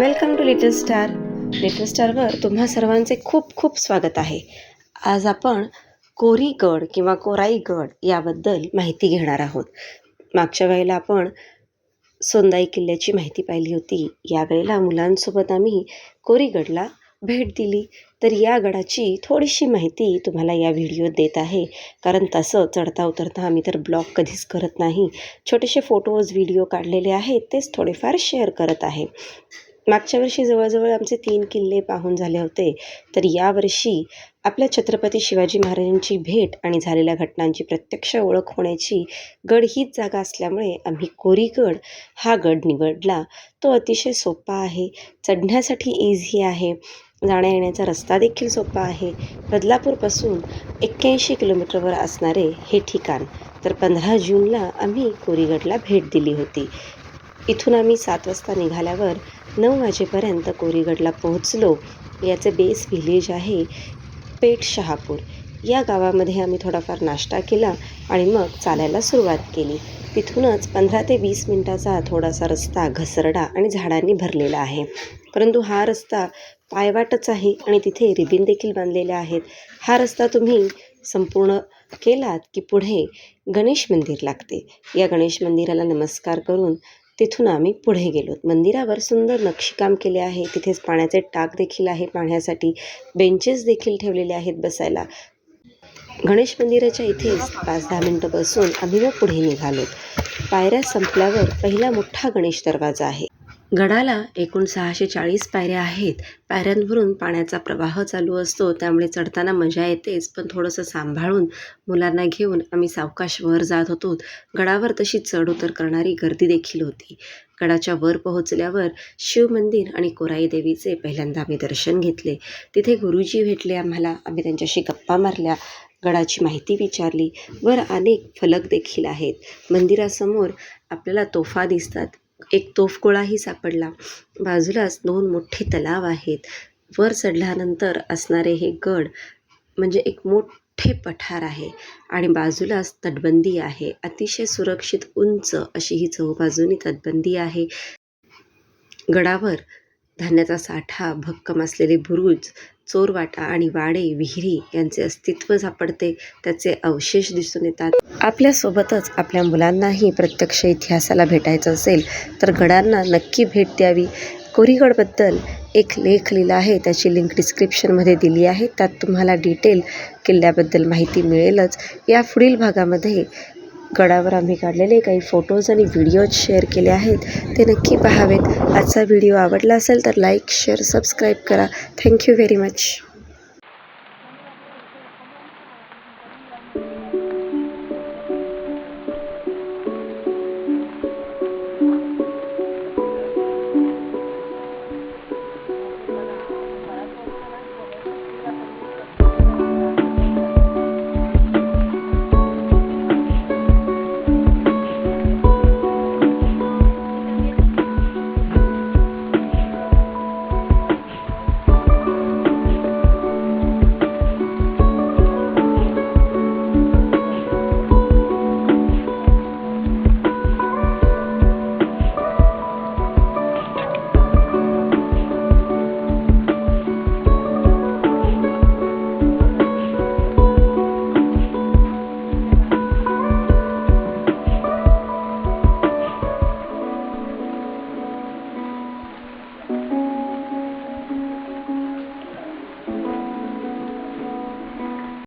Welcome to little star. Little स्टारवर तुम्हा सर्वांचे खूप खूप स्वागत आहे. आज आपण कोरीगड किंवा कोराईगड याबद्दल माहिती घेणार आहोत. मागच्या वेळेला आपण सोंदाई किल्ल्याची माहिती पाहिली होती. यावेळेला मुलांसोबत आम्ही कोरीगडला भेट दिली. तर या गडाची थोडीशी माहिती तुम्हाला या व्हिडिओत देत आहे. कारण तसं चढता उतरता आम्ही तर ब्लॉग कधीच करत नाही. छोटेसे फोटोज व्हिडिओ काढलेले आहेत. तेच थोडेफार शेअर करत आहे. मागच्या वर्षी जवळजवळ आमचे तीन किल्ले पाहून झाले होते. तर यावर्षी आपल्या छत्रपती शिवाजी महाराजांची भेट आणि झालेल्या घटनांची प्रत्यक्ष ओळख होण्याची गड हीच जागा असल्यामुळे आम्ही कोरीगड हा गड निवडला. तो अतिशय सोपा आहे चढण्यासाठी इझी आहे जाण्या येण्याचा रस्ता देखील सोपा आहे. बदलापूरपासून एक्क्याऐंशी किलोमीटरवर असणारे हे ठिकाण. तर पंधरा जूनला आम्ही कोरीगडला भेट दिली होती. इथून आम्ही सात वाजता निघाल्यावर नऊ वाजेपर्यंत कोरीगडला पोहोचलो. याचं बेस व्हिलेज आहे पेठ शहापूर. या गावामध्ये आम्ही थोडाफार नाश्ता केला आणि मग चालायला सुरुवात केली. तिथूनच पंधरा ते वीस मिनटाचा थोडासा रस्ता घसरडा आणि झाडांनी भरलेला आहे. परंतु हा रस्ता पायवाटच आहे आणि तिथे रिबिन देखील बांधलेल्या आहेत. हा रस्ता तुम्ही संपूर्ण केलात की पुढे गणेश मंदिर लागते. या गणेश मंदिराला नमस्कार करून तिथून आम्ही पुढे गेलो. मंदिरावर सुंदर नक्षीकाम केले आहे. तिथेच पाण्याचे टाक देखील आहे पाण्यासाठी. बेंचेस देखील ठेवलेले आहेत बसायला. गणेश मंदिराच्या इथेच पाच दहा मिनटं बसून आम्ही मग पुढे निघालो. पायऱ्या संपल्यावर पहिला मोठा गणेश दरवाजा आहे. गडाला एकूण सहाशे चाळीस पायऱ्या आहेत. पायऱ्यांवरून पाण्याचा प्रवाह चालू असतो त्यामुळे चढताना मजा येतेच पण थोडंसं सांभाळून मुलांना घेऊन आम्ही सावकाश वर जात होतो. गडावर तशी चढ उतर करणारी गर्दी देखील होती. गडाच्या वर पोहोचल्यावर शिव मंदिर आणि कोराई देवीचे पहिल्यांदा आम्ही दर्शन घेतले. तिथे गुरुजी भेटले आम्हाला आम्ही त्यांच्याशी गप्पा मारल्या गडाची माहिती विचारली. वर अनेक फलक देखील आहेत. मंदिरासमोर आपल्याला तोफा दिसतात एक तोफगोळाही सापडला. बाजूलाच दोन मोठे तलाव आहेत. वर चढल्यानंतर असणारे हे गड म्हणजे एक मोठे पठार आहे आणि बाजूलाच तटबंदी आहे. अतिशय सुरक्षित उंच अशी ही चहूबाजूनी तटबंदी आहे. गडावर धान्याचा साठा भक्कम असलेले बुरुज चोरवाटा आणि वाडे विहिरी यांचे अस्तित्व सापडते त्याचे अवशेष दिसून येतात. आपल्यासोबतच आपल्या मुलांनाही प्रत्यक्ष इतिहासाला भेटायचं असेल तर गडांना नक्की भेट द्यावी. कोरीगडबद्दल एक लेख लिहिला आहे त्याची लिंक डिस्क्रिप्शनमध्ये दिली आहे. त्यात तुम्हाला डिटेल किल्ल्याबद्दल माहिती मिळेलच. या पुढील भागामध्ये गडावर आम्ही काढलेले. काही फोटोज आणि व्हिडिओज शेअर केले आहेत. ते नक्की पहावेत. आजचा व्हिडिओ आवडला असेल तर लाईक शेअर सबस्क्राईब करा. Thank you very much